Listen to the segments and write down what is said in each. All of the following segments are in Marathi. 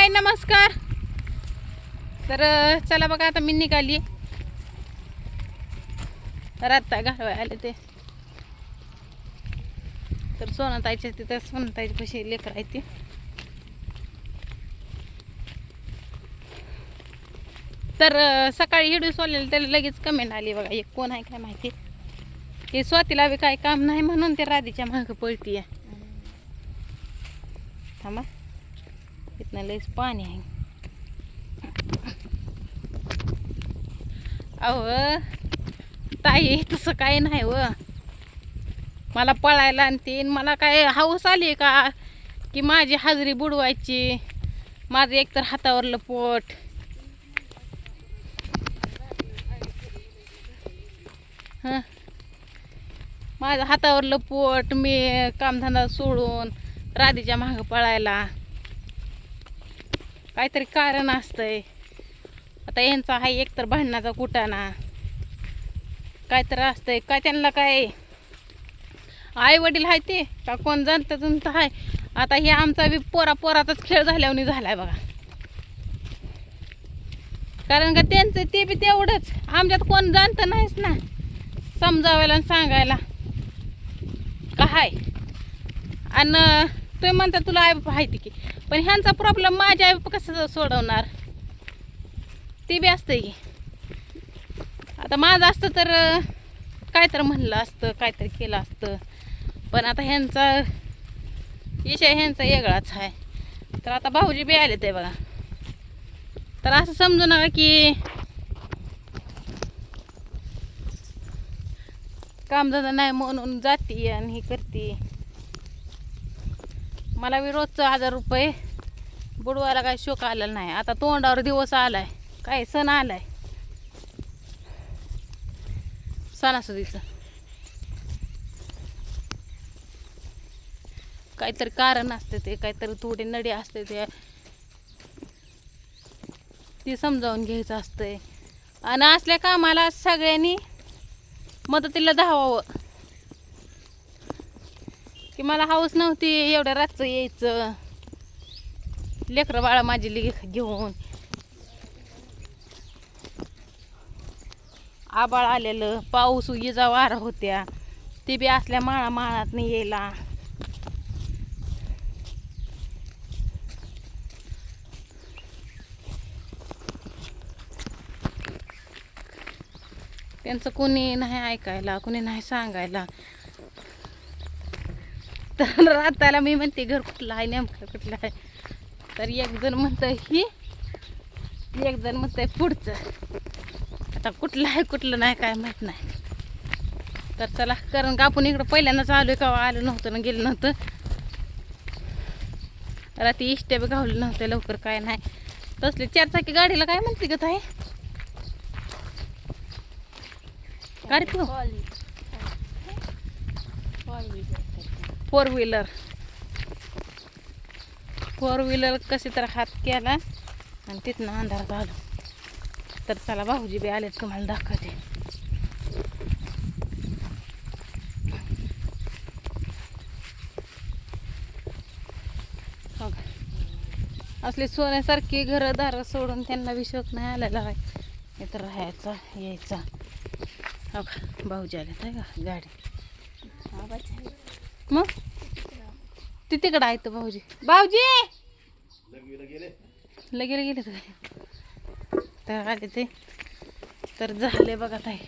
बाय नमस्कार. तर चला बघा आता मी निघाली. रात्ता घालवाय आले ते. तर सोनाताईच्या तिथं सोनाताईच्या पैसे लेकर आहे ते. तर सकाळी हिडू सोडलेलं त्याला लगेच कमेंट आली बघा एक कोण आहे काय माहिती. हे स्वातीला बी काय काम नाही म्हणून ते राधीच्या मागं पळती आहे थांबा. इथनं लयच पाणी आहे. अहो ताई तसं काही नाही व मला पळायला आणतीन मला काय हाऊस आली का की माझी हाजरी बुडवायची? माझं एकतर हातावरलं पोट. हं? माझं हातावरलं पोट मी कामधंदा सोडून राधेच्या मागं पळायला. काहीतरी कारण असतंय. आता यांचा हा एकतर भांडणाचा कुटाणा. काहीतरी असतंय. काय त्यांना काय? आई वडील आहे ते. का कोण जाणतं तुमचं आहे? आता हे आमचा बी पोरा पोराचाच खेळ झाल्यावर झालाय बघा. कारण का त्यांचं ते बी तेवढंच. आमच्यात कोण जाणतं नाहीच ना. समजावायला आणि सांगायला. काय आणि तुम्ही म्हणता तुला आई बाप आहे की पण ह्यांचा प्रॉब्लेम माझ्या आई बाप कसं सोडवणार? ते बी असतं की. आता माझं असतं तर अं, काय तर म्हणलं असतं काहीतरी केलं असतं. पण आता ह्यांचा विषय ह्यांचा वेगळाच आहे. तर आता भाऊजी बी आले ते बघा. तर असं समजू नका की कामधंदा नाही म्हणून जाते आणि हे करते. मला बी रोजचं हजार रुपये. बुडवायला काही शोक आलेला नाही. आता तोंडावर दिवस आलाय. काय सण आलाय. सणासुदीचं. काहीतरी कारण असते ते काहीतरी थोडी नडी असते ते. ती समजावून घ्यायचं असतंय. आणि असल्या कामाला सगळ्यांनी मदतीला धावावं. की मला हाऊस नव्हती एवढ्या रातचं यायचं. लेकरं बाळा माझी लिग घेऊन. आबाळ आलेलं पाऊस इजा वारा होत्या. ते बी असल्या माळा माळात नाही यायला. त्यांचं कोणी नाही ऐकायला कोणी नाही सांगायला. तर राताला मी म्हणते घर कुठलं आहे? नेमकं कुठलं आहे? तर एक जण म्हणतंय ही एक जण म्हणतंय पुढचं. आता कुठलं आहे कुठलं नाही काय माहीत नाही. तर चला कारण का आपण इकडं पहिल्यांदाच आहे का? आलं नव्हतं ना गेलं नव्हतं. रात्री इष्ट्या बी गावले नव्हते लवकर काय नाही. तसली चारचाकी गाडीला काय म्हणते का ताई? काय तू फोर व्हीलर फोर व्हीलर कशी तर हात केला आणि तिथनं अंधार झाला. तर चला भाऊजी बी आलेत तुम्हाला दाखवते. हो का? असली सोन्यासारखी घरं दारं सोडून त्यांना विश्वास नाही आलेला आहे इथं राहायचा यायचा. हो का भाऊजी आले आहे का? गाडी. मग? ती तिकडं आहेत भाऊजी. भाऊजी! लगेले गेले तर. तर आले ते. तर झाले बघा ताई.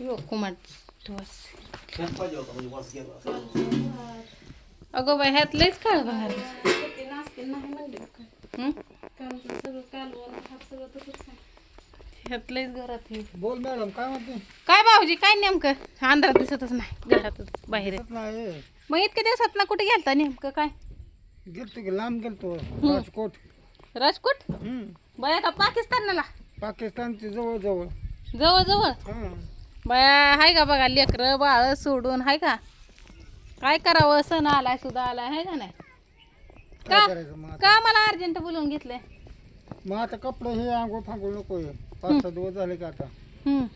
यो कुमार अगो बाई ह्यात लयच काळ बघा घरात हे. बोल मॅडम काय म्हणते? काय भाऊजी काय नेमकं? अंधारात दिसतच नाही घरातच बाहेर. नाही. मग इतक्या दिवसात ना कुठे गेलता नेमकं काय? गेलतो की लांब गेलतो. राजकोट. राजकोट? हम्म. बया का पाकिस्तानला? पाकिस्तानच्या जवळ जवळ जवळ जवळ बया हाय का बघा लेकरं बाळ सोडून हाय का? काय करावं सण आलाय सुद्धा आलाय हाय का नाही? काय का करायचं मग आता? का मला अर्जंट बोलवून घेतलंय? मग आता कपडे हे आंघोळ फांघोळ नको हे. पाच सहा दिवस झाले का आता? हम्म.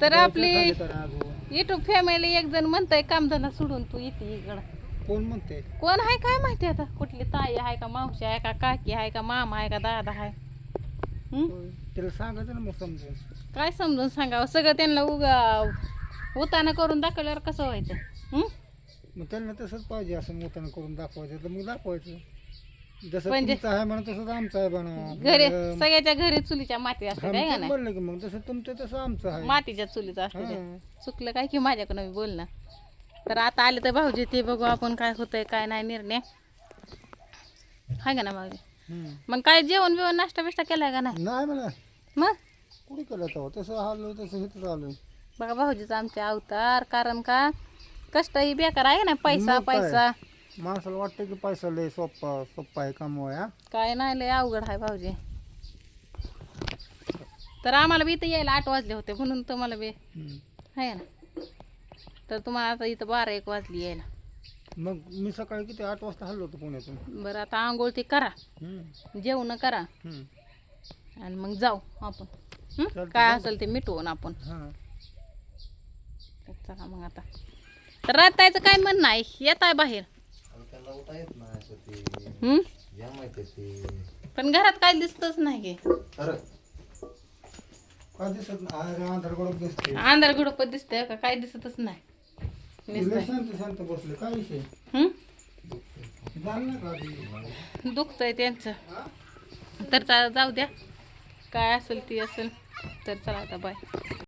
तर आपली अजून. युट्यूब फॅमिली एक जण म्हणतंय कामधंदा सोडून तू येते इकडं. कोण म्हणते कोण आहे काय माहिती आता? कुठली ताई आहे का मावशी आहे का काकी आहे का मामा आहे का दादा आहे? हं? त्याला सांगायचं ना मग समजून. काय समजून सांगावं? सगळं त्यांना उगा उताना करून दाखवल्यावर कसं व्हायचं? हं? मग त्यांना तसंच पाहिजे असं मोठ्यानं करून दाखवायचं. तर मग दाखवायचं. जसं म्हणजे- तुमचं आहे तसंच आमचं आहे घरी सगळ्याच्या घरी चुलीच्या माती असते काय का नाही? म्हणलं की मग जसं तुमचं तसं आमचं आहे. मातीच्या चुलीचं असते ते. हां. चुकलं काय की माझ्याकडनं मी बोलणं. तर आता आले तर भाऊजी ते बघू आपण काय होतंय काय नाही निर्णय. हाय का ना भाऊजी हम्म. मग काय जेवण बिवण नाश्ता बिष्टा केलाय का नाही? नाही मला मग? कुठे केलं तेव्हा तसं आलो तसं इथंच आलो. बघा भाऊजीचा आमचे अवतार कारण का? कष्ट ही बेकार आहे ना पैसा मग काय? पैसा. माणसाला वाटतं की पैसा लय सोप्पा सोप्पा आहे कमवाया काय नाही लय अवघड आहे भाऊजी. तर आम्हाला बी इथं यायला आठ वाजले होते म्हणून तुम्हाला बी. आहे ना. तर तुम्हाला आता इथं बारा एक वाजली यायला. मग मी सकाळी किती आठ वाजता हल्लो होतो पुण्यातून? बरं आता आंघोळ ती करा. हम्म. जेवण करा. हम्म. आणि मग जाऊ आपण. हं? चालतंय, काय. असेल ते मिटवून आपण. हां. तर चला मग आता. तर रातायचं काय म्हणणं आहे? येत आहे बाहेर. उठा येत नाही असं ते. हं? या माहिती ते. पण घरात काय दिसतच नाही की. अरे. काय दिसत नाही? अरे अंधार गडप दिसते अंधार गुडपत दिसतंय का? काय दिसतच नाही. लय नुसतं. शांत शांत बसले. काय विषय? हं? झालं ना का आधी? दुखतंय त्यांचं. तर चा- जाऊ द्या. काय असेल ती असेल तर चला आता बाय